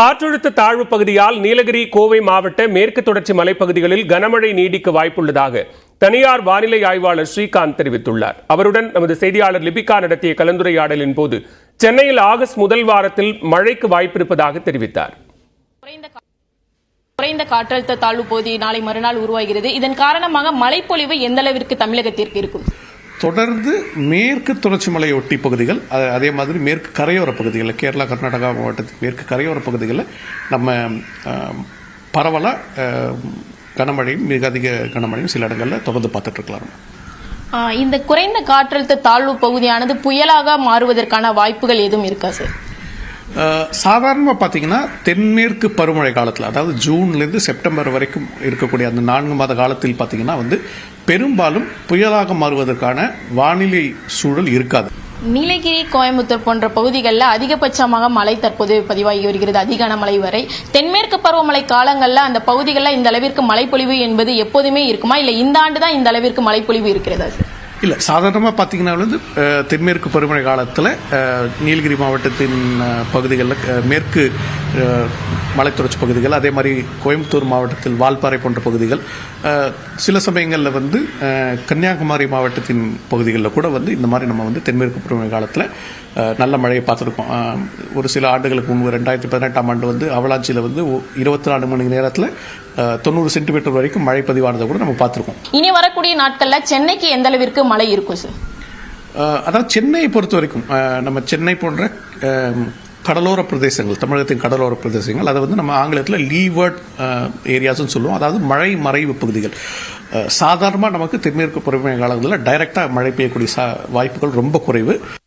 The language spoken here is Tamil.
காற்றழுத்த தாழ்வு பகுதியால் நீலகிரி கோவை மாவட்ட மேற்கு தொடர்ச்சி மலைப்பகுதிகளில் கனமழை நீடிக்க வாய்ப்புள்ளதாக தனியார் வானிலை ஆய்வாளர் ஸ்ரீகாந்த் தெரிவித்துள்ளார். அவருடன் நமது செய்தியாளர் லிபிகா நடத்திய கலந்துரையாடலின் போது சென்னையில் ஆகஸ்ட் முதல் வாரத்தில் மழைக்கு வாய்ப்பிருப்பதாக தெரிவித்தார். குறைந்த காற்றழுத்த தாழ்வு பகுதி நாளை மறுநாள் உருவாகிறது. இதன் காரணமாக மழைப்பொழிவு எந்த அளவிற்கு தமிழகத்திற்கு இருக்கும்? தொடர்ந்து மேற்கு தொடர்ச்சி மலை ஒட்டி பகுதிகள் அதே மாதிரி மேற்கு கரையோர பகுதிகளில் கேரளா கர்நாடகா மாவட்டத்தின் மேற்கு கரையோர பகுதிகளில் நம்ம பரவலாக கனமழையும் மிக அதிக கனமழையும் சில இடங்களில் தொடர்ந்து பார்த்துட்ருக்கலாம். இந்த குறைந்த காற்றழுத்த தாழ்வு பகுதியானது புயலாக மாறுவதற்கான வாய்ப்புகள் எதுவும் இருக்கா சார்? சாதாரணமாக பார்த்தீங்கன்னா தென்மேற்கு பருவமழை காலத்தில் அதாவது ஜூன்லேருந்து செப்டம்பர் வரைக்கும் இருக்கக்கூடிய அந்த நான்கு மாத காலத்தில் பார்த்தீங்கன்னா வந்து பெரும்பாலும் புயலாக மாறுவதற்கான வானிலை சூழல் இருக்காது. நீலகிரி கோயம்புத்தூர் போன்ற பகுதிகளில் அதிகபட்சமாக மழை தற்போது பதிவாகி வருகிறது. அதிக மழை வரை தென்மேற்கு பருவமழை காலங்களில் அந்த பகுதிகளில் இந்த அளவிற்கு மழைப்பொழிவு என்பது எப்போதுமே இருக்குமா? இல்லை இந்த ஆண்டு தான் இந்த அளவிற்கு மழைப்பொழிவு இருக்கிறதா? சார் இல்லை சாதாரணமாக பார்த்தீங்கன்னா வந்து தென்மேற்கு பருவமழை காலத்தில் நீலகிரி மாவட்டத்தின் பகுதிகளில் மேற்கு மலைத்தொடர்ச்சி பகுதிகள் அதே மாதிரி கோயம்புத்தூர் மாவட்டத்தில் வால்பாறை போன்ற பகுதிகள் சில சமயங்களில் வந்து கன்னியாகுமரி மாவட்டத்தின் பகுதிகளில் கூட வந்து இந்த மாதிரி நம்ம வந்து தென்மேற்கு பருவமழை காலத்தில் நல்ல மழையை பார்த்துருக்கோம். ஒரு சில ஆண்டுகளுக்கு முன்பு ரெண்டாயிரத்தி பதினெட்டாம் ஆண்டு வந்து அவலாஞ்சியில் வந்து இருபத்தி நாலு மணி நேரத்தில் தொண்ணூறு சென்டிமீட்டர் வரைக்கும் மழை பதிவானதை கூட நம்ம பார்த்துருக்கோம். இனி வரக்கூடிய நாட்களில் சென்னைக்கு எந்த அளவிற்கு மழை இருக்கும் சார் அதாவது சென்னையை பொறுத்த வரைக்கும் நம்ம சென்னை போன்ற கடலோர பிரதேசங்கள் தமிழகத்தின் கடலோர பிரதேசங்கள் அதை வந்து நம்ம ஆங்கிலத்தில் லீவர்ட் ஏரியாஸ்னு சொல்லுவோம். அதாவது மழை மறைவு பகுதிகள். சாதாரணமாக நமக்கு தென்மேற்கு பருவமழை காலங்களில் டைரெக்டாக மழை பெய்யக்கூடிய சா வாய்ப்புகள் ரொம்ப குறைவு.